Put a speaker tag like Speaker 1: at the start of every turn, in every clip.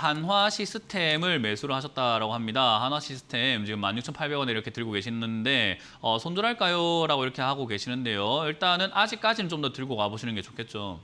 Speaker 1: 한화 시스템을 매수를 하셨다라고 합니다. 한화 시스템 지금 16,800원에 이렇게 들고 계시는데 어, 손절할까요? 라고 이렇게 하고 계시는데요. 일단은 아직까지는 좀 더 들고 가보시는 게 좋겠죠.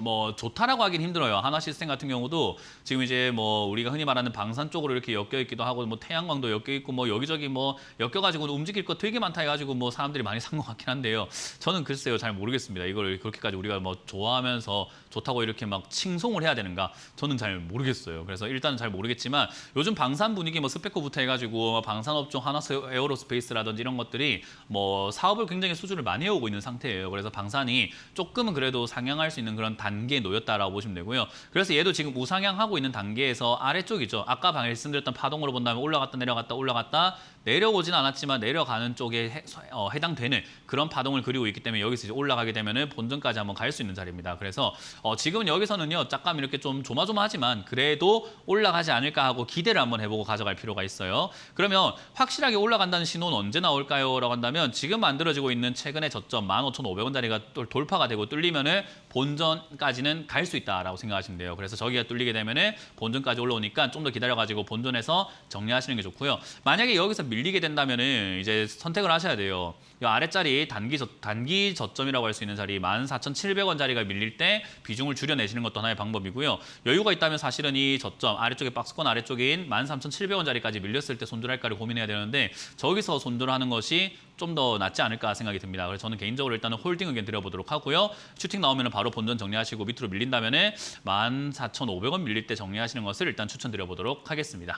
Speaker 1: 뭐 좋다라고 하긴 힘들어요. 한화 시스템 같은 경우도 지금 이제 뭐 우리가 흔히 말하는 방산 쪽으로 이렇게 엮여 있기도 하고 뭐 태양광도 엮여 있고 뭐 여기저기 뭐 엮여 가지고 움직일 거 되게 많다 해 가지고 뭐 사람들이 많이 산 것 같긴 한데요. 저는 글쎄요. 잘 모르겠습니다. 이걸 그렇게까지 우리가 뭐 좋아하면서 좋다고 이렇게 막 칭송을 해야 되는가? 저는 잘 모르겠어요. 그래서 일단은 잘 모르겠지만 요즘 방산 분위기 뭐 스페코부터 해 가지고 뭐 방산 업종 하나 에어로스페이스라든지 이런 것들이 뭐 사업을 굉장히 수주를 많이 해오고 있는 상태예요. 그래서 방산이 조금은 그래도 상향할 수 있는 그런 단계에 놓였다라고 보시면 되고요. 그래서 얘도 지금 우상향하고 있는 단계에서 아래쪽이죠. 아까 말씀드렸던 파동으로 본다면 올라갔다 내려갔다 올라갔다 내려오진 않았지만 내려가는 쪽에 해, 어, 해당되는 그런 파동을 그리고 있기 때문에 여기서 이제 올라가게 되면은 본전까지 한번 갈 수 있는 자리입니다. 그래서 어, 지금은 여기서는요, 잠깐 이렇게 좀 조마조마하지만 그래도 올라가지 않을까 하고 기대를 한번 해보고 가져갈 필요가 있어요. 그러면 확실하게 올라간다는 신호는 언제 나올까요? 라고 한다면 지금 만들어지고 있는 최근의 저점 15,500원짜리가 또 돌파가 되고 뚫리면 은 본전 까지는 갈 수 있다라고 생각하시면 돼요. 그래서 저기가 뚫리게 되면은 본전까지 올라오니까 좀 더 기다려가지고 본전에서 정리하시는 게 좋고요. 만약에 여기서 밀리게 된다면은 이제 선택을 하셔야 돼요. 이 아래자리 단기 저, 단기 저점이라고 할 수 있는 자리 14,700원짜리가 밀릴 때 비중을 줄여내시는 것도 하나의 방법이고요. 여유가 있다면 사실은 이 저점 아래쪽에 박스권 아래쪽인 13,700원짜리까지 밀렸을 때 손절할까를 고민해야 되는데 저기서 손절하는 것이 좀 더 낫지 않을까 생각이 듭니다. 그래서 저는 개인적으로 일단은 홀딩 의견 드려보도록 하고요. 슈팅 나오면 바로 본전 정리하시고 밑으로 밀린다면은 14,500원 밀릴 때 정리하시는 것을 일단 추천드려보도록 하겠습니다.